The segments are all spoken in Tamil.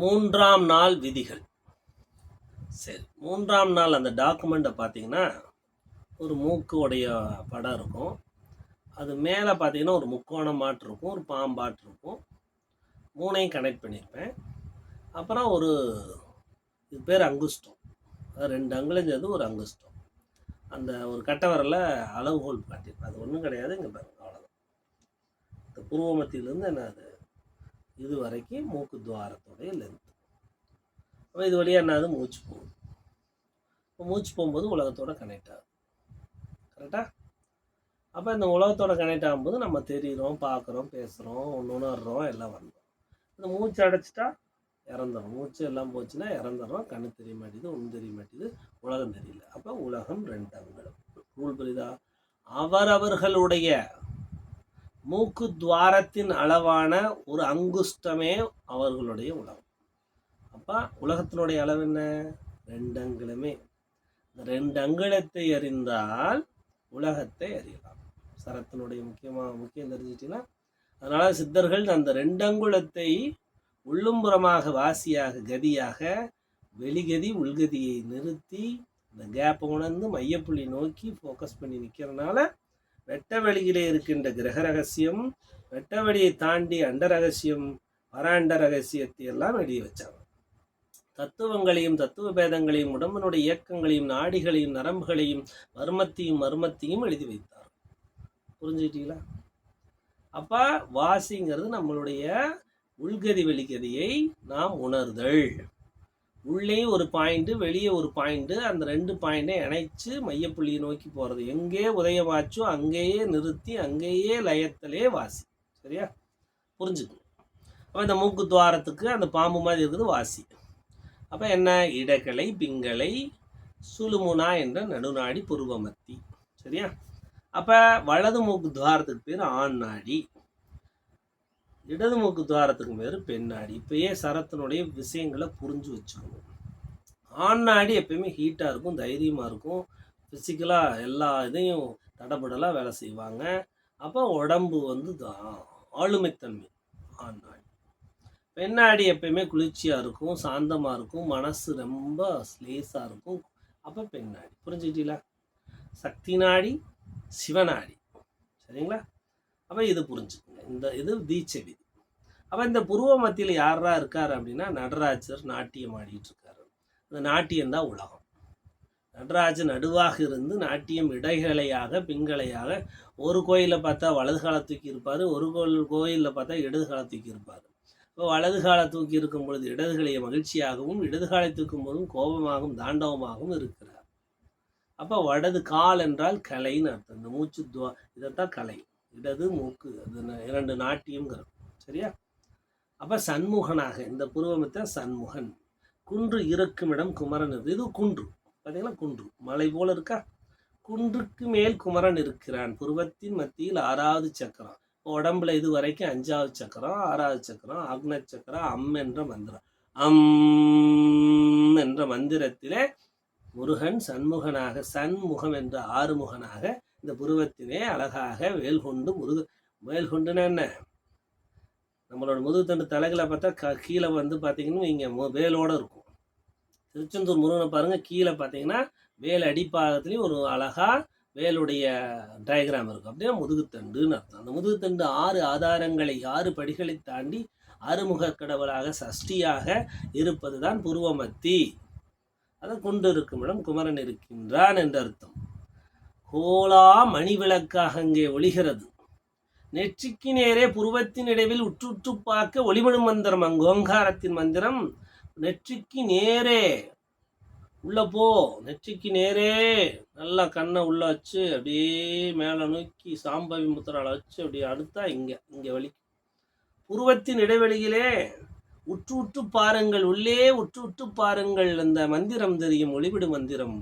மூன்றாம் நாள் விதிகள். சரி மூன்றாம் நாள் அந்த டாக்குமெண்ட்டை பார்த்தீங்கன்னா ஒரு மூக்கு உடைய படம் இருக்கும். அது மேலே பார்த்தீங்கன்னா ஒரு முக்கோணம் மாட்டு இருக்கும் ஒரு பாம்பாட்டு இருக்கும். மூணையும் கனெக்ட் பண்ணியிருப்பேன் அப்புறம் ஒரு இது பேர் அங்குஷ்டம் ரெண்டு அங்குலஞ்சது சேர்ந்து ஒரு அங்குஷ்டம் அந்த ஒரு கட்டவரில் அளவுகோல் காட்டியிருப்பேன். அது ஒன்றும் கிடையாது இங்கே பாருங்க அவ்வளோதான் இந்த பூர்வமத்தியிலேருந்து என்ன அது? இது வரைக்கும் மூக்கு துவாரத்துடைய லென்த் அப்போ இது வழியாக என்னது மூச்சு போகும் இப்போ மூச்சு போகும்போது உலகத்தோட கனெக்ட் ஆகும் கரெக்டாக அப்போ இந்த உலகத்தோட கனெக்ட் ஆகும்போது நம்ம தெரிகிறோம் பார்க்குறோம் பேசுகிறோம் உணர்றோம் எல்லாம் வந்தோம் இந்த மூச்சு அடைச்சிட்டா இறந்துடும் மூச்சு எல்லாம் போச்சுன்னா இறந்துடுறோம் கண்ணு தெரிய மாட்டேது ஒன்று தெரிய மாட்டேது உலகம் தெரியல. அப்போ உலகம் ரெண்டு அவங்களும் ரூல் புரியுதா அவரவர்களுடைய மூக்கு துவாரத்தின் அளவான ஒரு அங்குஷ்டமே அவர்களுடைய உலகம். அப்போ உலகத்தினுடைய அளவு என்ன? ரெண்டு அங்குலமே. ரெண்டு அங்குலத்தை அறிந்தால் உலகத்தை அறியலாம். சரத்தினுடைய முக்கியமாக முக்கியம் தெரிஞ்சிட்டிங்கன்னா அதனால் சித்தர்கள் அந்த ரெண்டு அங்குலத்தை உள்ளும்புறமாக வாசியாக கதியாக வெளிகதி உள்கதியை நிறுத்தி இந்த கேப்பை உணர்ந்து மையப்புள்ளி நோக்கி ஃபோக்கஸ் பண்ணி நிற்கிறனால வெட்ட வெளியிலே இருக்கின்ற கிரக ரகசியம் வெட்ட வெளியை தாண்டி அண்ட ரகசியம் பராண்ட ரகசியத்தை எல்லாம் வெளியே வச்சாங்க. தத்துவங்களையும் தத்துவ பேதங்களையும் உடம்பினுடைய இயக்கங்களையும் நாடிகளையும் நரம்புகளையும் மர்மத்தையும் மர்மத்தையும் எழுதி வைத்தார். புரிஞ்சுக்கிட்டீங்களா? அப்போ வாசிங்கிறது நம்மளுடைய உள்கதி வெளிகதியை நாம் உணர்தல். உள்ளே ஒரு பாயிண்ட்டு வெளியே ஒரு பாயிண்ட்டு அந்த ரெண்டு பாயிண்டை இணைச்சு மையப்புள்ளியை நோக்கி போகிறது எங்கே உதயமாச்சோ அங்கேயே நிறுத்தி அங்கேயே லயத்திலே வாசி. சரியா? புரிஞ்சுக்கணும். அப்போ இந்த மூக்கு துவாரத்துக்கு அந்த பாம்பு மாதிரி இருக்குது வாசி. அப்போ என்ன? இடக்கலை பிங்களை சுழுமுனா என்ற நடுநாடி புருவமத்தி. சரியா? அப்போ வலது மூக்கு துவாரத்துக்கு பேர் ஆண் நாடி. இடது மூக்கு துவாரத்துக்கு பேர் பெண்ணாடி. இப்பயே சரத்தினுடைய விஷயங்களை புரிஞ்சு வச்சுக்கணும். ஆண் நாடி எப்பயுமே ஹீட்டாக இருக்கும் தைரியமாக இருக்கும். ஃபிசிக்கலாக எல்லா இதையும் தடபடலாக வேலை செய்வாங்க. அப்போ உடம்பு வந்து தா- ஆளுமைத்தன்மை ஆண் நாடி பெண்ணாடி எப்பயுமே குளிர்ச்சியாக இருக்கும் சாந்தமாக இருக்கும் மனசு ரொம்ப ஸ்லேஸாக இருக்கும். அப்போ பெண்ணாடி. புரிஞ்சுக்கிட்டீங்களா? சக்தி நாடி சிவநாடி சரிங்களா? அப்போ இது புரிஞ்சுக்குங்க. இந்த இது தீட்சை விதி அப்போ இந்த புருவ மத்தியில் யாரா இருக்கார் அப்படின்னா நடராஜர் நாட்டியம் ஆடிட்டு இருக்காரு இந்த நாட்டியம் தான் உலகம். நடராஜர் நடுவாக இருந்து நாட்டியம் இடைகளையாக பிங்களையாக ஒரு கோயிலில் பார்த்தா வலது காலை தூக்கி இருப்பார் ஒரு கோயில் கோயிலில் பார்த்தா இடது கால தூக்கி இருப்பார். இப்போ வலது காலை தூக்கி இருக்கும் பொழுது இடதுகளைய மகிழ்ச்சியாகவும் இடது காலை தூக்கும் போதும் கோபமாகவும் தாண்டவமாகவும் இருக்கிறார். அப்போ வடது கால் என்றால் கலைன்னு அர்த்தம். இந்த மூச்சு துவா இதைத்தான் கலை. இடது மூக்கு அது இரண்டு நாட்டியம்ங்கிறது சரியா? அப்போ சண்முகனாக இந்த புருவமத்தை சண்முகன். குன்று இருக்கும் இடம் குமரன் இருக்கு. இது குன்று. பார்த்தீங்களா குன்று. மலை போல இருக்கா? குன்றுக்கு மேல் குமரன் இருக்கிறான். புருவத்தின் மத்தியில் ஆறாவது சக்கரம். உடம்புல இது வரைக்கும் அஞ்சாவது சக்கரம் ஆறாவது சக்கரம் அக்ன சக்கரம் அம் என்ற மந்திரம். அம் என்ற மந்திரத்திலே முருகன் சண்முகனாக சண்முகம் என்ற ஆறுமுகனாக இந்த புருவத்திலே அழகாக வேல் கொண்டு முருக வேல் கொண்டுன்னா என்ன? நம்மளோட முதுகுத்தண்டு தலைகளை பார்த்தா க கீழே வந்து பார்த்தீங்கன்னா இங்கே வேலோட இருக்கும். திருச்செந்தூர் முருகனை பாருங்கள் கீழே பார்த்தீங்கன்னா வேல் அடிப்பாகத்துலேயும் ஒரு அழகாக வேலுடைய டயக்ராம் இருக்கும். அப்படின்னா முதுகுத்தண்டுன்னு அர்த்தம். அந்த முதுகுத்தண்டு ஆறு ஆதாரங்களை ஆறு படிகளை தாண்டி அறுமுக கடவுளாக சஷ்டியாக இருப்பது தான் புருவமத்தி. அதை கொண்டு இருக்கும் இடம் குமரன் இருக்கின்றான் என்று அர்த்தம். கோலா மணி விளக்காக அங்கே ஒளிகிறது. நெற்றிக்கு நேரே புருவத்தின் இடைவில் உற்றுற்று பார்க்க ஒளிமணி மந்திரம் அங்கு ஓங்காரத்தின் மந்திரம் நெற்றிக்கு நேரே உள்ள போ நெற்றிக்கு நேரே நல்லா கண்ணை உள்ள வச்சு அப்படியே மேலே நோக்கி சாம்பவி முத்திரால வச்சு அப்படியே அடுத்தா இங்கே இங்கே வலி புருவத்தின் இடைவெளியிலே உற்று உற்று பாருங்கள் உள்ளே உற்று உற்று பாருங்கள் அந்த மந்திரம் தெரியும் ஒளிவிடு மந்திரம்.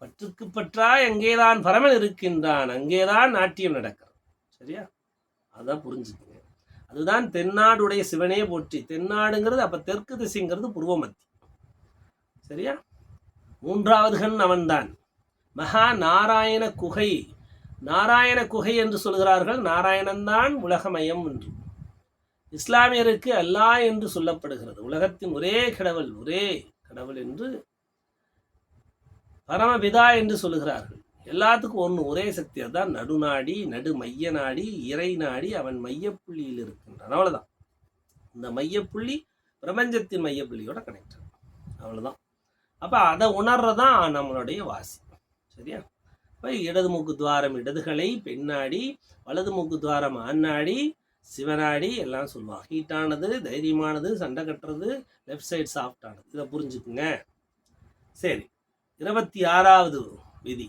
பற்றுக்கு பற்றா எங்கேதான் பரமன் இருக்கின்றான். அங்கேதான் நாட்டியம் நடக்கிறது. சரியா? அதான் புரிஞ்சுக்குங்க. அதுதான் தென்னாடுடைய சிவனே போற்றி. தென்னாடுங்கிறது அப்ப தெற்கு திசைங்கிறது புருவமத்தி. சரியா? மூன்றாவது கண் அவன்தான். மகா நாராயண குகை. நாராயண குகை என்று சொல்கிறார்கள். நாராயணன்தான் உலகமயம் என்று. இஸ்லாமியருக்கு அல்லாஹ் என்று சொல்லப்படுகிறது. உலகத்தின் ஒரே கடவுள் ஒரே கடவுள் என்று பரமபிதா என்று சொல்லுகிறார்கள். எல்லாத்துக்கும் ஒன்று ஒரே சக்தி அதான் நடுநாடி நடு மைய நாடி இறை நாடி அவன் மையப்புள்ளியில் இருக்கின்றான். அவ்வளோதான் இந்த மையப்புள்ளி பிரபஞ்சத்தின் மையப்புள்ளியோட கனெக்ட் அவ்வளோதான் அப்போ அதை உணர்றதான் நம்மளுடைய வாசி. சரியா? இப்போ இடது மூக்கு துவாரம் இடதுகளை பெண்ணாடி வலது மூக்கு துவாரம் ஆண்ணாடி சிவனாடி எல்லாம் சொல்லுவாங்க ஹீட்டானது தைரியமானது சண்டை கட்டுறது லெஃப்ட் சைடு சாஃப்டானது இதை புரிஞ்சுக்குங்க. சரி. இருபத்தி ஆறாவது விதி.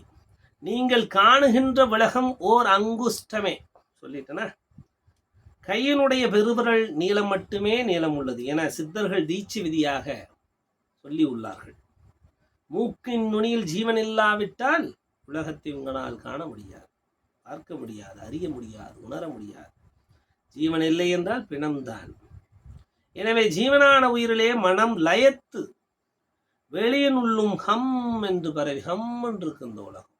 நீங்கள் காணுகின்ற உலகம் ஓர் அங்குஷ்டமே. சொல்லிட்டேனா? கையினுடைய பெருவிரல் நீளம் மட்டுமே நீளம் உள்ளது என சித்தர்கள் தீட்சி விதியாக சொல்லி உள்ளார்கள். மூக்கின் நுனியில் ஜீவன் இல்லாவிட்டால் உலகத்தை உங்களால் காண முடியாது. பார்க்க முடியாது அறிய முடியாது உணர முடியாது. ஜீவன் இல்லை என்றால் பிணம்தான். எனவே ஜீவனான உயிரிலே மனம் லயத்து வெளியின் உள்ளும் ஹம் என்று பரவி ஹம் என்று இருக்கு இந்த உலகம்.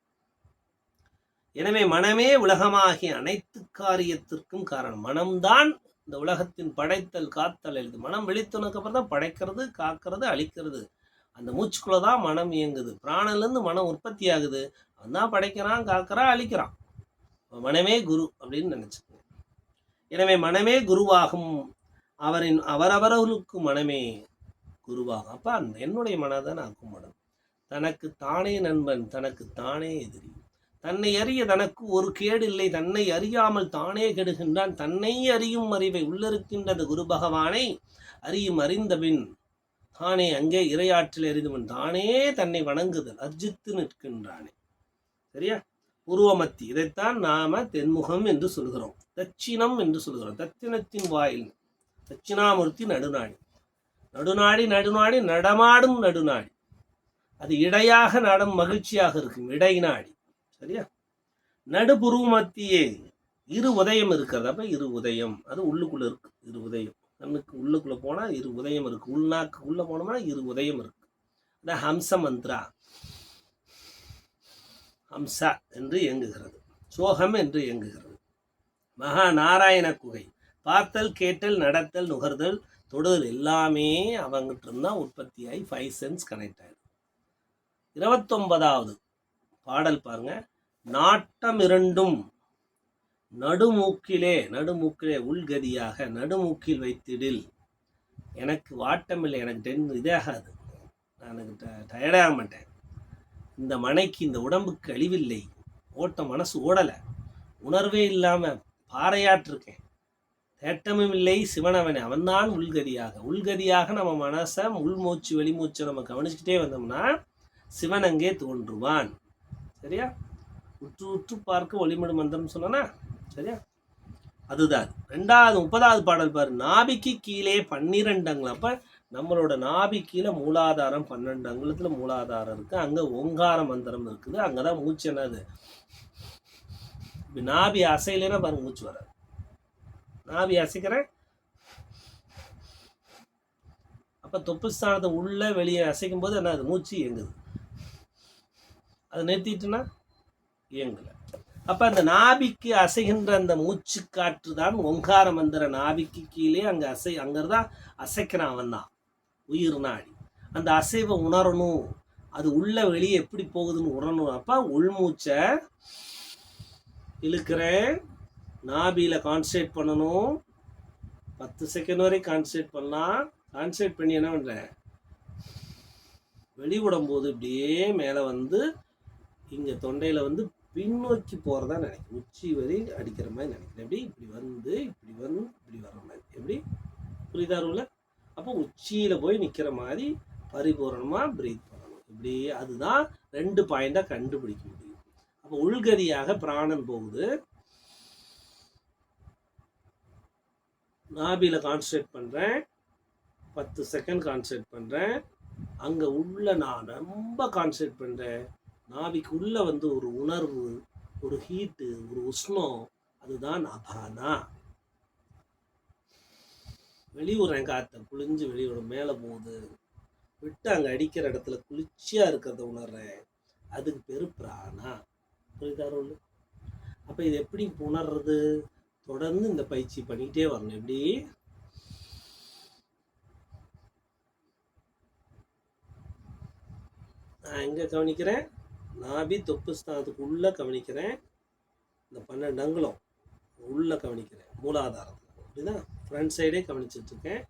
எனவே மனமே உலகமாகிய அனைத்து காரியத்திற்கும் காரணம். மனம்தான் இந்த உலகத்தின் படைத்தல் காத்தல் எழுது. மனம் விழித்தனக்கு அப்புறம் தான் படைக்கிறது காக்கிறது அழிக்கிறது. அந்த மூச்சுக்குள்ள தான் மனம் இயங்குது. பிராணிலிருந்து மனம் உற்பத்தி ஆகுது. அவன் தான் படைக்கிறான் காக்கிறான் அழிக்கிறான். மனமே குரு அப்படின்னு நினைச்சுக்கோங்க. எனவே மனமே குருவாகும். அவரின் அவரவர்களுக்கு மனமே குருவாக அப்போ அந்த என்னுடைய மனதை நான் கும்பிடும் தனக்கு தானே நண்பன் தனக்கு தானே எதிரி. தன்னை அறிய தனக்கு ஒரு கேடு இல்லை. தன்னை அறியாமல் தானே கெடுகின்றான். தன்னை அறியும் அறிவை உள்ளிருக்கின்றது குரு பகவானை. அறியும் அறிந்தபின் தானே அங்கே இரையாற்றில் எறிந்தவன் தானே தன்னை வணங்குதல் அர்ஜித்து நிற்கின்றானே. சரியா? உருவமத்தி. இதைத்தான் நாம தென்முகம் என்று சொல்கிறோம். தட்சிணம் என்று சொல்கிறோம். தத்தினத்தின் வாயில் தட்சிணாமூர்த்தி நடுநாடி. நடுநாடி நடுநாடி நடமாடும் நடுநாடி. அது இடையாக நடம் மகிழ்ச்சியாக இருக்கும் இடைநாடி. சரியா? நடுபுருவ மத்தியே இரு உதயம் இருக்கிறது. அப்ப இரு உதயம். அது உள்ளுக்குள்ள இருக்கு இரு உதயம். கண்ணுக்கு உள்ளுக்குள்ள போனா இரு உதயம் இருக்கு. உள்நாக்கு உள்ள போனோம்னா இரு உதயம் இருக்கு. அதான் ஹம்ச மந்த்ரா. ஹம்சா என்று இயங்குகிறது. சோகம் என்று இயங்குகிறது. மகா நாராயண குகை. பார்த்தல் கேட்டல் நடத்தல் நுகர்தல் தொடுதல் எல்லாமே அவங்ககிட்ட இருந்தால் உற்பத்தியாகி ஃபைவ் சென்ஸ் கனெக்ட் ஆகிடும் இருபத்தொன்பதாவது பாடல் பாருங்க. நாட்டம் இரண்டும் நடுமூக்கிலே நடுமூக்கிலே உள்கதியாக நடுமூக்கில் வைத்திடில். எனக்கு வாட்டமில்லை எனக்கு டென் இதாகாது நான் எனக்கு டயர்டாக மாட்டேன். இந்த மனைக்கு இந்த உடம்புக்கு அழிவில்லை. ஓட்ட மனசு ஓடலை. உணர்வே இல்லாமல் பாறையாட்டிருக்கேன். ஏட்டமும் இல்லை சிவனவனே அவன்தான் உள்கதியாக. உள்கதியாக நம்ம மனசை உள்மூச்சு வெளிமூச்சை நம்ம கவனிச்சுக்கிட்டே வந்தோம்னா சிவன் அங்கே தோன்றுவான். சரியா? உற்று உற்று பார்க்க ஒளிமடு மந்திரம் சொன்னனா? சரியா? அதுதான். ரெண்டாவது முப்பதாவது பாடல் பாரு. நாபிக்கு கீழே பன்னிரெண்டு அப்போ நம்மளோட நாபி கீழே மூலாதாரம் பன்னெண்டு அங்குலத்தில் மூலாதாரம் இருக்குது அங்கே ஓங்கார மந்திரம் இருக்குது. அங்கே தான் மூச்சு என்னது? நாபி அசையிலேன்னா பாருங்க மூச்சு வராது. நாபி அசைக்கிறேன். அப்போ தொப்பு ஸ்தானத்தை உள்ளே வெளியே அசைக்கும் போது என்ன அது மூச்சு இயங்குது. அதை நிறுத்திட்டுனா இயங்கலை. அப்போ அந்த நாபிக்கு அசைகின்ற அந்த மூச்சு காற்று தான் ஒங்கார மந்திர நாபிக்கு கீழே அங்கே அசை அங்கதான் அசைக்கிறான் அவன் தான். உயிர் நாடி. அந்த அசைவை உணரணும். அது உள்ள வெளியே எப்படி போகுதுன்னு உணரணும். அப்போ உள்மூச்சை இழுக்கிறேன். நாபியில் கான்சன்ட்ரேட் பண்ணணும். பத்து செகண்ட் வரை கான்சன்ட்ரேட் பண்ணலாம். கான்சன்ட்ரேட் பண்ணி என்ன பண்ணுறேன் வெளிவிடும் போது இப்படியே மேலே வந்து இங்கே தொண்டையில் வந்து பின்னோக்கி போகிறதா நினைக்கிறேன். உச்சி வரை அடிக்கிற மாதிரி நினைக்கிறேன். எப்படி? இப்படி வந்து இப்படி வந்து இப்படி வர்ற மாதிரி. எப்படி? புரியுதா ரூல அப்போ உச்சியில் போய் நிற்கிற மாதிரி பரிபூரணமாக பிரீத் பண்ணணும். இப்படி அதுதான் ரெண்டு பாயிண்டாக கண்டுபிடிக்க முடியும். அப்போ உள்கதியாக பிராணன் போகுது. நாபியில் கான்சன்ட்ரேட் பண்ணுறேன் பத்து செகண்ட் கான்சன்ட்ரேட் பண்ணுறேன் அங்கே உள்ள நான் ரொம்ப கான்சன்ட்ரேட் பண்ணுறேன் நாபிக்கு உள்ளே வந்து ஒரு உணர்வு ஒரு ஹீட்டு ஒரு உஷ்ணம் அதுதான் அபானா வெளியூறேன் காற்றை குளிஞ்சு வெளியூட மேலே போகுது. விட்டு அங்கே அடிக்கிற இடத்துல குளிர்ச்சியாக இருக்கிறத உணர்றேன். அதுக்கு பேர் பிராணா. புரியுதா அப்போ இது எப்படி உணர்றது? தொடர்ந்து இந்த பயிற்சி பண்ணிக்கிட்டே வரணும். எப்படி? நான் எங்கே கவனிக்கிறேன்? நாபி தொப்பு ஸ்தானத்துக்கு கவனிக்கிறேன். இந்த பன்னெண்டு அங்குலம் உள்ளே கவனிக்கிறேன். மூலாதாரத்தில். அப்படிதான் ஃப்ரண்ட் சைடே கவனிச்சிட்ருக்கேன்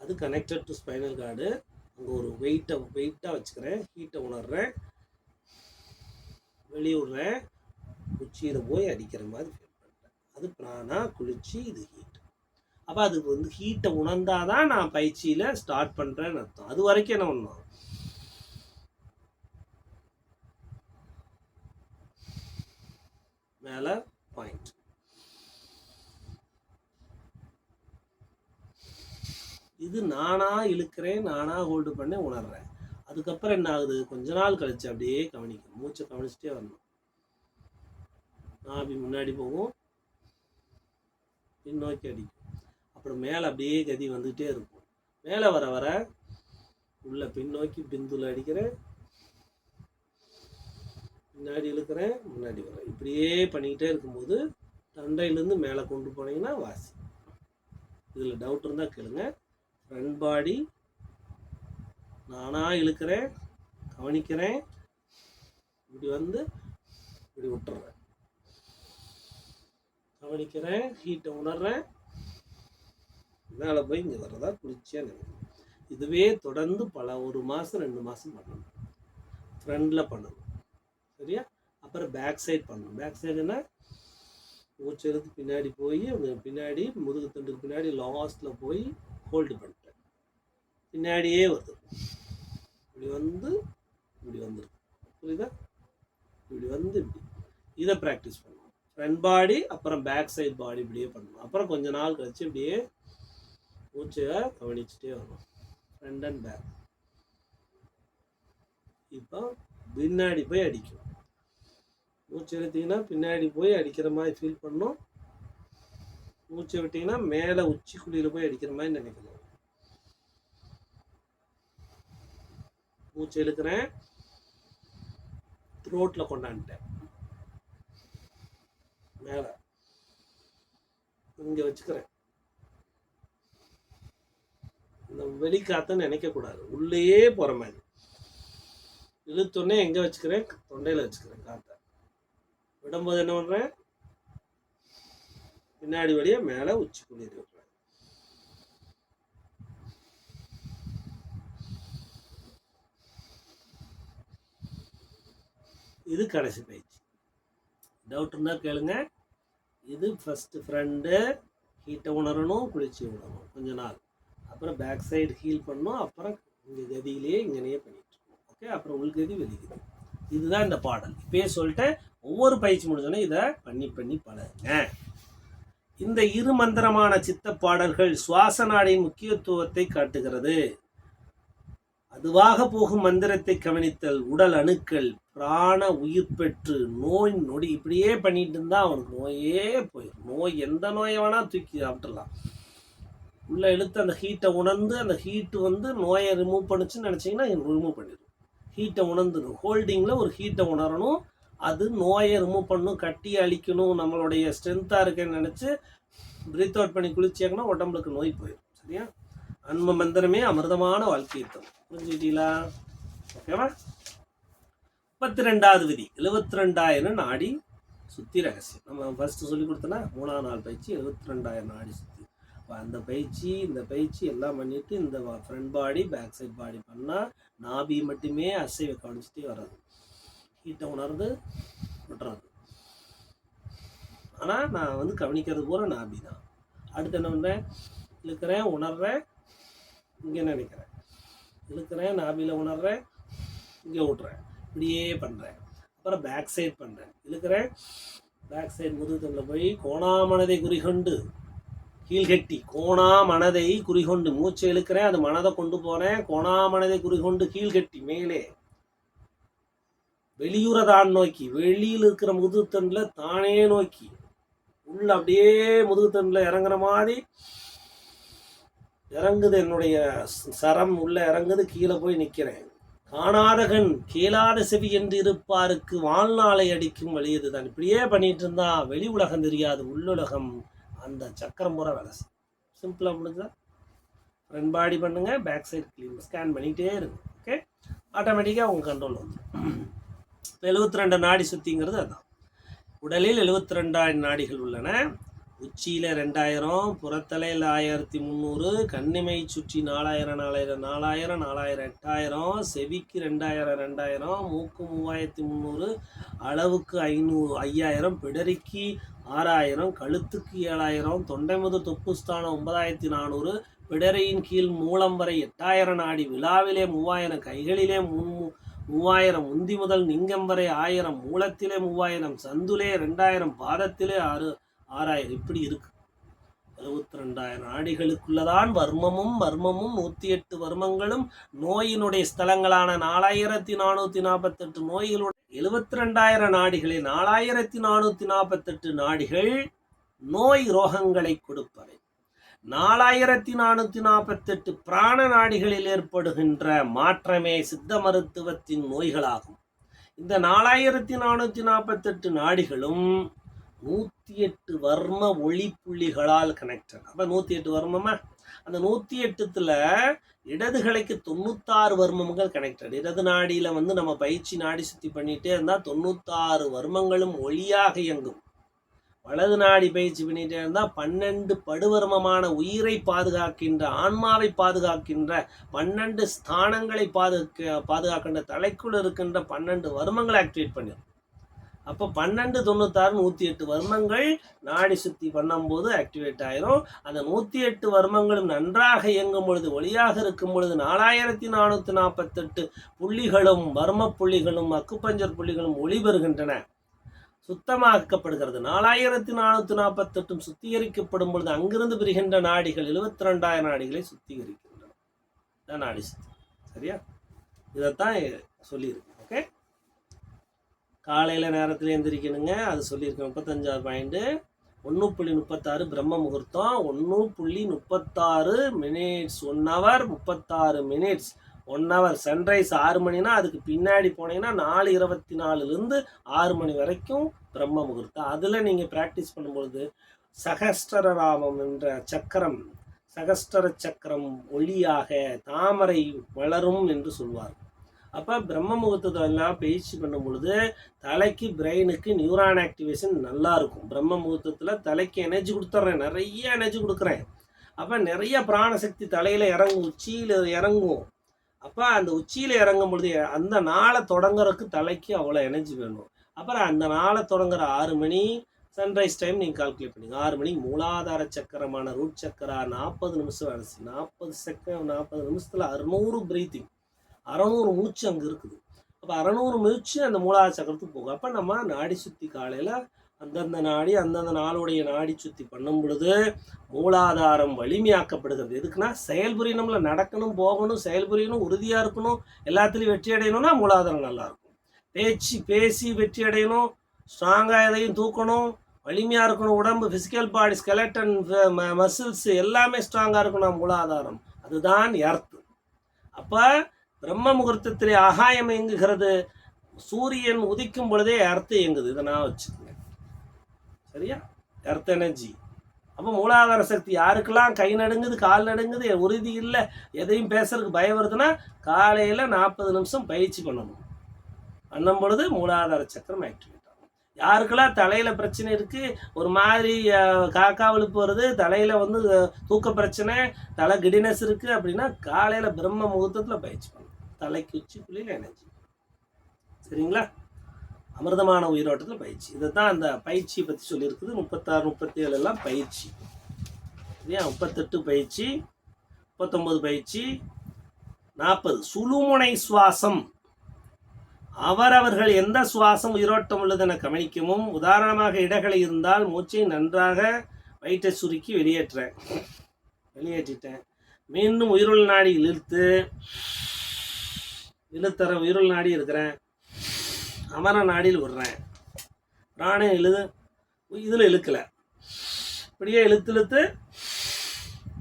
அது கனெக்டட் டு ஸ்பைனல் கார்டு அங்கே ஒரு வெயிட்டை வெயிட்டாக வச்சுக்கிறேன். ஹீட்டை உணர்கிறேன் வெளியிடுறேன் உச்சியில் போய் அடிக்கிற மாதிரி அது பிராணா குளிர்ச்சி இது ஹீட் அப்போ அதுக்கு வந்து ஹீட்டை உணர்ந்தாதான் நான் பயிற்சியில் ஸ்டார்ட் பண்ணுறேன்னு அர்த்தம். அது வரைக்கும் என்ன பண்ணும்? மேலே பாயிண்ட் இது நானா இழுக்கிறேன் நானா ஹோல்டு பண்ண உணர்றேன். அதுக்கப்புறம் என்ன ஆகுது? கொஞ்ச நாள் கழிச்சு அப்படியே கவனிக்கணும் மூச்சை கவனிச்சுட்டே வரணும். நாபி முன்னாடி போகும். பின்னோக்கி அடிக்கும். அப்புறம் மேலே அப்படியே கதி வந்துகிட்டே இருக்கும். மேலே வர வர உள்ள பின்னோக்கி பிந்துல அடிக்கிறேன் பின்னாடி இழுக்கிறேன் முன்னாடி வரேன் இப்படியே பண்ணிக்கிட்டே இருக்கும்போது தண்டையிலேருந்து மேலே கொண்டு போனீங்கன்னா வாசி. இதில் டவுட் இருந்தால் கேளுங்க. ஃப்ரண்ட் பாடி நானாக இழுக்கிறேன் கவனிக்கிறேன் இப்படி வந்து இப்படி விட்டுறேன். கவனிக்கிறேன் ஹீட்டை உணர்றேன். மேலே போய் இங்கே வர்றதா குளிர்ச்சியாக நினைக்கிறேன். இதுவே தொடர்ந்து பல ஒரு மாதம் ரெண்டு மாதம் பண்ணணும். ஃப்ரண்டில் பண்ணணும். சரியா? அப்புறம் பேக் சைடு பண்ணணும். பேக் சைடுனா மூச்சு பின்னாடி போய் பின்னாடி முதுகு தண்டுக்கு பின்னாடி லாஸ்ட்டில் போய் ஹோல்டு பண்ணிட்டேன். பின்னாடியே வருது. இப்படி வந்து இப்படி வந்துருக்கு புரியுதா? இப்படி வந்து இப்படி. இதை ப்ராக்டிஸ் பண்ணணும். ஃப்ரண்ட் பாடி அப்புறம் பேக் சைடு பாடி இப்படியே பண்ணணும். அப்புறம் கொஞ்ச நாள் கழிச்சு இப்படியே மூச்சை கவனிச்சுட்டே வரணும். ஃப்ரண்ட் அண்ட் பேக் இப்போ பின்னாடி போய் அடிக்கும் மூச்சு எடுத்தீங்கன்னா பின்னாடி போய் அடிக்கிற மாதிரி ஃபீல் பண்ணும் மூச்சை விட்டிங்கன்னா மேலே உச்சி குழியில் போய் அடிக்கிற மாதிரி நினைக்கணும். மூச்சு இழுக்கிறேன். த்ரோட்டில் கொண்டாந்துட்டேன். மேலே. இங்கே வச்சுக்கிறேன். இந்த வெளிக்காத்த நினைக்கக்கூடாது. உள்ளேயே போகிற மாதிரி. இழுத்தோடனே எங்கே வச்சுக்கிறேன்? தொண்டையில் வச்சுக்கிறேன் காற்றை விடும்போது என்ன பண்ணுறேன் பின்னாடி வழியா மேலே உச்சி குளிர் விடுறேன். இது கடைசி பயிற்சி டவுட் இருந்தால் கேளுங்க. இது ஃபஸ்ட்டு ஃப்ரெண்டு ஹீட்டை உணரணும் குளிர்ச்சி உணரணும் கொஞ்ச நாள். அப்புறம் பேக் சைடு ஹீல் பண்ணணும் அப்புறம் இங்கே கதியிலேயே இங்கனையே பண்ணிட்டு ஓகே அப்புறம் உள்கதி வெளிகதி இதுதான் இந்த பாடல். இப்பயே சொல்லிட்டேன் ஒவ்வொரு பயிற்சி முடிஞ்சோன்னே இதை பண்ணி பண்ணி பழகுங்க. இந்த இரு மந்திரமான சித்த பாடல்கள் சுவாச நாடின் முக்கியத்துவத்தை காட்டுகிறது. அதுவாக போகும் மந்திரத்தை கவனித்தல் உடல் அணுக்கள் பிராண உயிர் பெற்று நோய் நொடி இப்படியே பண்ணிட்டு இருந்தா அவனுக்கு நோயே போயிடும் நோய் எந்த நோயை வேணா தூக்கி சாப்பிட்டுலாம் உள்ள இழுத்து அந்த ஹீட்டை உணர்ந்து அந்த ஹீட்டு வந்து நோயை ரிமூவ் பண்ணுச்சுன்னு நினச்சிங்கன்னா ரிமூவ் பண்ணிடும் ஹீட்டை உணர்ந்துடும் ஹோல்டிங்கில் ஒரு ஹீட்டை உணரணும். அது நோயை ரிமூவ் பண்ணணும் கட்டி அழிக்கணும் நம்மளுடைய ஸ்ட்ரென்த்தாக இருக்குன்னு நினச்சி ப்ரீத் அவுட் பண்ணி குளிச்சாங்கன்னா உடம்புக்கு நோய் போயிடும் சரியா? அன்பு மந்திரமே அமிர்தமான வாழ்க்கையை தரும். புரிஞ்சுக்கிட்டீங்களா? ஓகேவா முப்பத்தி ரெண்டாவது விதி. எழுபத்தி ரெண்டாயிரம் நாடி சுத்தி ரகசியம். நம்ம ஃபர்ஸ்ட் சொல்லி கொடுத்தோன்னா மூணாம் நாள் பயிற்சி எழுபத்தி ரெண்டாயிரம் நாடி சுத்தி. அந்த பயிற்சி இந்த பயிற்சி எல்லாம் பண்ணிட்டு இந்த front body back side body பண்ணால் நாபி மட்டுமே அசைவை கவனிச்சுட்டே வர்றது. ஹீட்டை உணர்ந்து விட்டுறது. ஆனால் நான் வந்து கவனிக்கிறது பூரா நாபி தான் அடுத்து என்ன பண்ணுறேன் இழுக்கிறேன் உணர்றேன் இங்கே நினைக்கிறேன்? இழுக்கிறேன் நாபியில் உணர்றேன் இங்கே விட்றேன் இப்படியே பண்ணுறேன் அப்புறம் பேக் சைடு பண்ணுறேன் இழுக்கிறேன் பேக் சைடு முதுகுத்தண்டில் போய் கோணாமனதை குறிகொண்டு கீழ்கட்டி கோணா மனதை குறிகொண்டு மூச்சை இழுக்கிறேன் அது மனதை கொண்டு போகிறேன் கோணா மனதை குறிகொண்டு கீழ்கட்டி மேலே. வெளியுற தான் நோக்கி வெளியில் இருக்கிற முதுகுத்தண்டில் தானே நோக்கி. உள்ள அப்படியே முதுகுத்தண்டில் இறங்குற மாதிரி இறங்குது என்னுடைய சரம் உள்ள இறங்குது கீழே போய் நிற்கிறேன். காணாத கண் கேளாத செவி என்று இருப்பாருக்கு வாழ்நாளை அடிக்கும் வழியது தான் இப்படியே பண்ணிட்டு இருந்தா வெளி உலகம் தெரியாது உள்ளுலகம். அந்த சக்கரம் பூரா வேலை சிம்பிளாக முடிஞ்சா ஃப்ரண்ட் பாடி பண்ணுங்க பேக் சைடு க்ளீன் ஸ்கேன் பண்ணிகிட்டே இருங்க ஓகே ஆட்டோமேட்டிக்காக உங்கள் கண்ட்ரோல் வந்துடும் இப்போ எழுபத்தி ரெண்டு நாடி சுத்திங்கிறது அதான். உடலில் எழுபத்தி ரெண்டாயிரம் நாடிகள் உள்ளன. உச்சியில் ரெண்டாயிரம் புறத்தலையில் ஆயிரத்தி முந்நூறு கண்ணிமை சுற்றி நாலாயிரம் நாலாயிரம் நாலாயிரம் நாலாயிரம் எட்டாயிரம் செவிக்கு ரெண்டாயிரம் ரெண்டாயிரம் மூக்கு மூவாயிரத்தி முந்நூறு அளவுக்கு ஐநூறு ஐயாயிரம் பிடரிக்கு ஆறாயிரம் கழுத்துக்கு ஏழாயிரம் தொண்டைமுது தொப்புஸ்தானம் ஒன்பதாயிரத்தி நானூறு பிடரையின் கீழ் மூலம் வரை எட்டாயிரம் நாடி விழாவிலே மூவாயிரம் கைகளிலே முன் மூவாயிரம் உந்தி முதல் நிங்கம் வரை ஆயிரம் மூலத்திலே மூவாயிரம் சந்துலே ரெண்டாயிரம் பாதத்திலே ஆறு ஆறாயிரம் இப்படி இருக்கு. எழுபத்தி ரெண்டாயிரம் நாடிகளுக்குள்ளதான் வர்மமும் வர்மமும் நூற்றி எட்டு வர்மங்களும் நோயினுடைய ஸ்தலங்களான நாலாயிரத்தி நானூற்றி நாற்பத்தெட்டு நோய்களுடைய எழுபத்தி ரெண்டாயிரம் நாடிகளில் நாலாயிரத்தி நானூற்றி நாற்பத்தெட்டு நாடிகள் நோய் ரோகங்களை கொடுப்பவை. நாலாயிரத்தி நானூற்றி நாற்பத்தெட்டு பிராண நாடிகளில் ஏற்படுகின்ற மாற்றமே சித்த மருத்துவத்தின் நோய்களாகும். இந்த நாலாயிரத்தி நானூற்றி நாற்பத்தெட்டு நாடிகளும் நூற்றி எட்டு வர்ம ஒளி புள்ளிகளால் கனெக்டட் அப்போ நூற்றி எட்டு வர்மமா அந்த நூற்றி எட்டுத்தில் இடது கிளைக்கு தொண்ணூத்தாறு வர்மங்கள் கனெக்டட் இடது நாடியில் வந்து நம்ம பயிற்சி நாடி சுத்தி பண்ணிகிட்டே இருந்தால் தொண்ணூத்தாறு வர்மங்களும் ஒளியாக இயங்கும். வலது நாடி பயிற்சி பண்ணிட்டே இருந்தால் பன்னெண்டு படுவர்மமான உயிரை பாதுகாக்கின்ற ஆன்மாவை பாதுகாக்கின்ற பன்னெண்டு ஸ்தானங்களை பாதுகா பாதுகாக்கின்ற தலைக்குள் இருக்கின்ற பன்னெண்டு வர்மங்களை ஆக்டிவேட் பண்ணிடும் அப்போ பன்னெண்டு தொண்ணூத்தாறு நூற்றி எட்டு வர்மங்கள் நாடி சுத்தி பண்ணும்போது ஆக்டிவேட் ஆயிரும். அந்த நூற்றி எட்டு வர்மங்களும் நன்றாக இயங்கும் பொழுது ஒளியாக இருக்கும் பொழுது நாலாயிரத்தி நானூற்றி நாற்பத்தெட்டு புள்ளிகளும் வர்ம புள்ளிகளும் அக்குப்பஞ்சர் புள்ளிகளும் ஒளி பெறுகின்றன. சுத்தமாக்கப்படுகிறது. நாலாயிரத்தி நானூற்றி நாற்பத்தெட்டும் சுத்திகரிக்கப்படும் பொழுது அங்கிருந்து பிரிகின்ற நாடிகள் எழுபத்தி ரெண்டாயிரம் நாடிகளை சுத்திகரிக்கின்றன. நாடி சுத்தி. சரியா? இதைத்தான் சொல்லியிருக்கு ஓகே காலையில் நேரத்தில் எந்திரிக்கணுங்க. அது சொல்லியிருக்கேன். முப்பத்தஞ்சாறு பாயிண்ட்டு ஒன்று புள்ளி முப்பத்தாறு பிரம்ம முகூர்த்தம். ஒன்று புள்ளி முப்பத்தாறு மினிட்ஸ் ஒன் ஹவர் முப்பத்தாறு மினிட்ஸ் ஒன் ஹவர் சன்ரைஸ் ஆறு மணினா அதுக்கு பின்னாடி போனீங்கன்னா நாலு இருபத்தி நாலுலேருந்து ஆறு மணி வரைக்கும் பிரம்ம முகூர்த்தம். அதில் நீங்கள் ப்ராக்டிஸ் பண்ணும்பொழுது சகஸ்டரராமம் என்ற சக்கரம் சகஸ்டர சக்கரம் ஒளியாக தாமரை வளரும் என்று சொல்வார் அப்போ பிரம்ம முகூர்த்தத்தெல்லாம் பயிற்சி பண்ணும் பொழுது தலைக்கு பிரெயினுக்கு நியூரான் ஆக்டிவேஷன் நல்லா இருக்கும். பிரம்ம முகூர்த்தத்தில் தலைக்கு எனர்ஜி கொடுத்துட்றேன் நிறைய எனர்ஜி கொடுக்குறேன். அப்போ நிறைய பிராணசக்தி தலையில் இறங்கும் உச்சியில் இறங்கும். அப்போ அந்த உச்சியில் இறங்கும் பொழுது அந்த நாளை தொடங்குறதுக்கு தலைக்கு அவ்வளோ எனர்ஜி வேணும். அப்புறம் அந்த நாளை தொடங்குற ஆறு மணி சன்ரைஸ் டைம் நீங்கள் கால்குலேட் பண்ணுங்க ஆறு மணிக்கு மூலாதார சக்கரமான ரூட் சக்கரா நாற்பது நிமிஷம் வேலை செய்யும் நாற்பது செகண்ட் நாற்பது நிமிஷத்தில் அறுநூறு பிரீத்திங் அறநூறு மூச்சு அங்கே இருக்குது. அப்போ அறநூறு மூச்சு அந்த மூலாதார சக்கரத்துக்கு போகும். அப்போ நம்ம நாடி சுற்றி காலையில் அந்தந்த நாடி அந்தந்த நாளுடைய நாடி சுத்தி பண்ணும் பொழுது மூலாதாரம் வலிமையாக்கப்படுகிறது. எதுக்குன்னா செயல்புரியணும்ல நடக்கணும் போகணும் செயல்புரியணும் உறுதியாக இருக்கணும் எல்லாத்துலேயும் வெற்றி அடையணும்னா மூலாதாரம் நல்லாயிருக்கும் பேச்சு பேசி வெற்றி அடையணும் ஸ்ட்ராங்காக எதையும் தூக்கணும் வலிமையாக இருக்கணும் உடம்பு ஃபிசிக்கல் பாடி ஸ்கெலட்டன் மசில்ஸ் எல்லாமே ஸ்ட்ராங்காக இருக்கணும் மூலாதாரம். அதுதான் எர்த்து அப்போ பிரம்ம முகூர்த்தத்திலே ஆகாயம் இயங்குகிறது. சூரியன் உதிக்கும் பொழுதே அர்த்தம் இயங்குது. இதை நான் வச்சுக்கோங்க. சரியா? எர்த் எனர்ஜி அப்போ மூலாதார சக்தி யாருக்கெல்லாம் கை நடுங்குது கால் நடுங்குது உறுதி இல்லை எதையும் பேசுறதுக்கு பயம் வருதுன்னா காலையில் நாற்பது நிமிஷம் பயிற்சி பண்ணணும். பண்ணும் பொழுது மூலாதார சக்கரம் ஆக்டிவேட் ஆகும். யாருக்கெல்லாம் தலையில் பிரச்சனை இருக்குது ஒரு மாதிரி காக்கா விழுப்பு வருது தலையில் வந்து தூக்க பிரச்சனை தலை கிடினஸ் இருக்குது அப்படின்னா காலையில் பிரம்ம முகூர்த்தத்தில் பயிற்சி பண்ணணும். தலைக்கு உச்சிக்குள்ளில் எனர்ஜி சரிங்களா? அமிர்தமான உயிரோட்டத்தில் பயிற்சி. இதை தான் அந்த பயிற்சியை பற்றி சொல்லியிருக்குது. முப்பத்தாறு முப்பத்தி ஏழு எல்லாம் பயிற்சி. இல்லையா முப்பத்தெட்டு பயிற்சி முப்பத்தொம்பது பயிற்சி நாற்பது. சுழுமுனை சுவாசம். அவரவர்கள் எந்த சுவாசம் உயிரோட்டம் உள்ளதென கவனிக்கவும் உதாரணமாக இடங்களை இருந்தால் மூச்சை நன்றாக வயிற்றை சுருக்கி வெளியேற்றுறேன் வெளியேற்றிட்டேன். மீண்டும் உயிருள் நாடி இழுத்து இழுத்தர உயிருள் நாடி இருக்கிறேன். அமர நாடியில் விடுறேன். பிராணம் இழுது இதில் இழுக்கலை. இப்படியே இழுத்து இழுத்து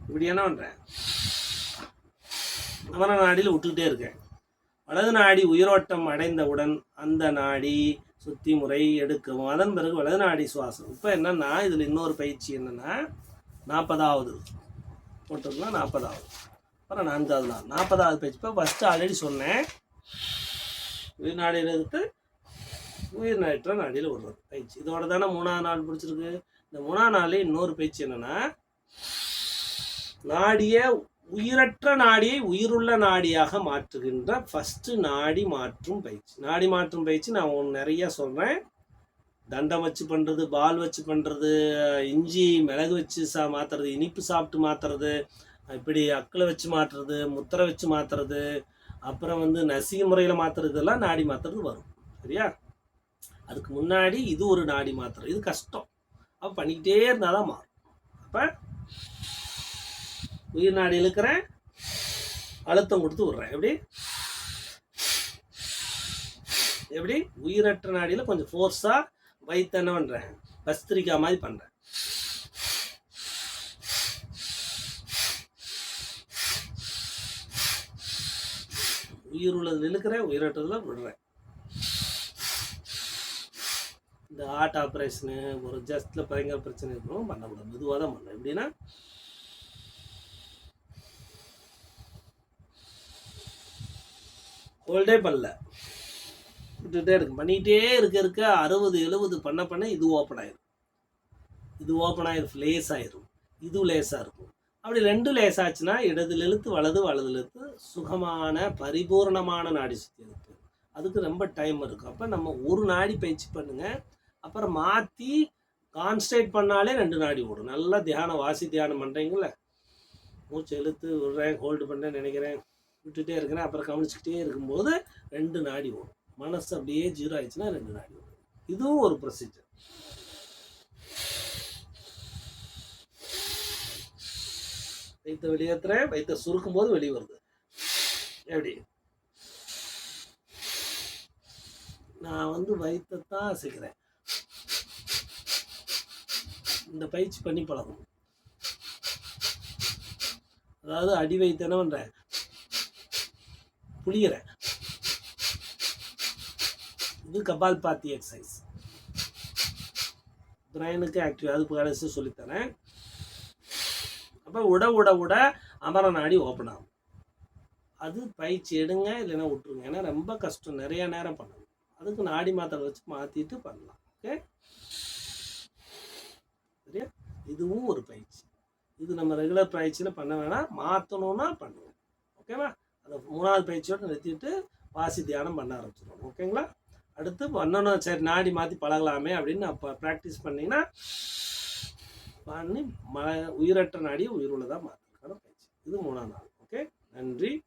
இப்படி என்ன பண்ணுறேன் அமர நாடியில் விட்டுக்கிட்டே இருக்கேன். வலது நாடி உயிரோட்டம் அடைந்தவுடன் அந்த நாடி சுத்தி முறை எடுக்கவும் அதன் பிறகு வலது நாடி சுவாசம். இப்போ என்னன்னா இதில் இன்னொரு பயிற்சி என்னன்னா நாற்பதாவது. போட்டிருக்கலாம் நாற்பதாவது. அப்புறம் நான்காவது நாள் நாற்பதாவது பயிற்சி. இப்போ ஃபஸ்ட்டு ஆல்ரெடி சொன்னேன். உயிர்நாடியில் எடுத்து உயிர் நாடியில் விடுறது. பயிற்சி இதோட தானே மூணாவது நாள் பிடிச்சிருக்கு இந்த மூணாவது நாள் இன்னொரு பயிற்சி என்னன்னா நாடிய உயிரற்ற நாடியை உயிருள்ள நாடியாக மாற்றுகின்ற ஃபஸ்ட்டு நாடி மாற்றும் பயிற்சி. நாடி மாற்றும் பயிற்சி நான் உங்களுக்கு நிறைய சொல்கிறேன் தண்டம் வச்சு பண்ணுறது பால் வச்சு பண்ணுறது இஞ்சி மிளகு வச்சு சா மாற்றுறது இனிப்பு சாப்பிட்டு மாற்றுறது இப்படி அக்களை வச்சு மாற்றுறது முத்திரை வச்சு மாற்றுறது அப்புறம் வந்து நசிக முறையில் மாற்றுறது எல்லாம் நாடி மாற்றுறது வரும். சரியா? அதுக்கு முன்னாடி இது ஒரு நாடி மாத்திரம் இது கஷ்டம். அப்போ பண்ணிக்கிட்டே இருந்தால் தான் மாறும். அப்போ உயிர் நாடி இழுக்கிறேன். அழுத்தம் கொடுத்து விட்றேன். எப்படி? எப்படி? உயிரற்ற நாடியில் கொஞ்சம் ஃபோர்ஸாக வயிற்று என்ன பண்ணுறேன் பஸ்திரிக்கா மாதிரி பண்ணுறேன் உயிர் உள்ளது இழுக்கிறேன் உயிரற்றதில் விடுறேன். இந்த ஹார்ட் ஆப்ரேஷனு ஒரு ஜஸ்ட்டில் பயங்கர பிரச்சனை இருக்கணும் பண்ணக்கூடாது மெதுவாக தான் பண்ணணும். எப்படின்னா ஹோல்டே பண்ணல. விட்டுகிட்டே இருக்கு. பண்ணிக்கிட்டே இருக்க இருக்க அறுபது எழுபது பண்ண பண்ண இது ஓப்பன் ஆயிரும். இது ஓப்பன் ஆயிரும். லேஸ் ஆயிரும் இது லேஸாக இருக்கும். அப்படி ரெண்டு லேசாச்சுன்னா இடதுல இழுத்து வலது வலது இழுத்து சுகமான பரிபூர்ணமான நாடி சுற்றி இழுத்து அதுக்கு ரொம்ப டைம் இருக்கும். அப்போ நம்ம ஒரு நாடி பயிற்சி பண்ணுங்க. அப்புறம் மாற்றி கான்சன்ட்ரேட் பண்ணாலே ரெண்டு நாடி ஓடும். நல்லா தியானம் வாசி தியானம் பண்ணுறீங்கள மூச்சை இழுத்து விடுறேன் ஹோல்டு பண்ணுறேன் நினைக்கிறேன். விட்டுட்டே இருக்கிறேன். அப்புறம் கவனிச்சுக்கிட்டே இருக்கும்போது ரெண்டு நாடி ஓடும். மனசு அப்படியே ஜீரோ ஆயிடுச்சுன்னா ரெண்டு நாடி ஓடும். இதுவும் ஒரு ப்ரொசீஜர் வயிற்று வெளியேற்றுறேன் வைத்த சுருக்கும் போது வெளியே வருது. எப்படி? நான் வந்து வயிற்றைத்தான் அசைக்கிறேன் இந்த பயிற்சி பண்ணி பழகும். அதாவது அடி வயிற்று என்ன பண்ணுறேன் புளிகிறேன் இது கபால் பாத்தி எக்ஸசைஸ் பிரெயினுக்கு ஆக்டிவ் அது கடைசி சொல்லித்தரேன் அப்போ உட உட உட அமர நாடி ஓப்பன் ஆகும். அது பயிற்சி எடுங்க இல்லைன்னா விட்டுருங்க. ஏன்னா ரொம்ப கஷ்டம். நிறைய நேரம் பண்ணணும். அதுக்கு நாடி மாத்திரை வச்சு மாற்றிட்டு பண்ணலாம். ஓகே சரியா? இதுவும் ஒரு பயிற்சி. இது நம்ம ரெகுலர் பயிற்சியில் பண்ண வேணாம். மாற்றணும்னா பண்ணுவோம். ஓகேவா அந்த மூணாவது பயிற்சியோடு நிறுத்திட்டு வாசி தியானம் பண்ண ஆரம்பிச்சிடும் ஓகேங்களா அடுத்து பண்ணணும். சரி நாடி மாற்றி பழகலாமே அப்படின்னு அப்போ ப்ராக்டிஸ் பண்ணிங்கன்னா பண்ணி ம உயிரற்ற நாடியை உயிருள்ளதாக மாற்றுறதுக்கான பயிற்சி. இது மூணாம் நாள். ஓகே? நன்றி.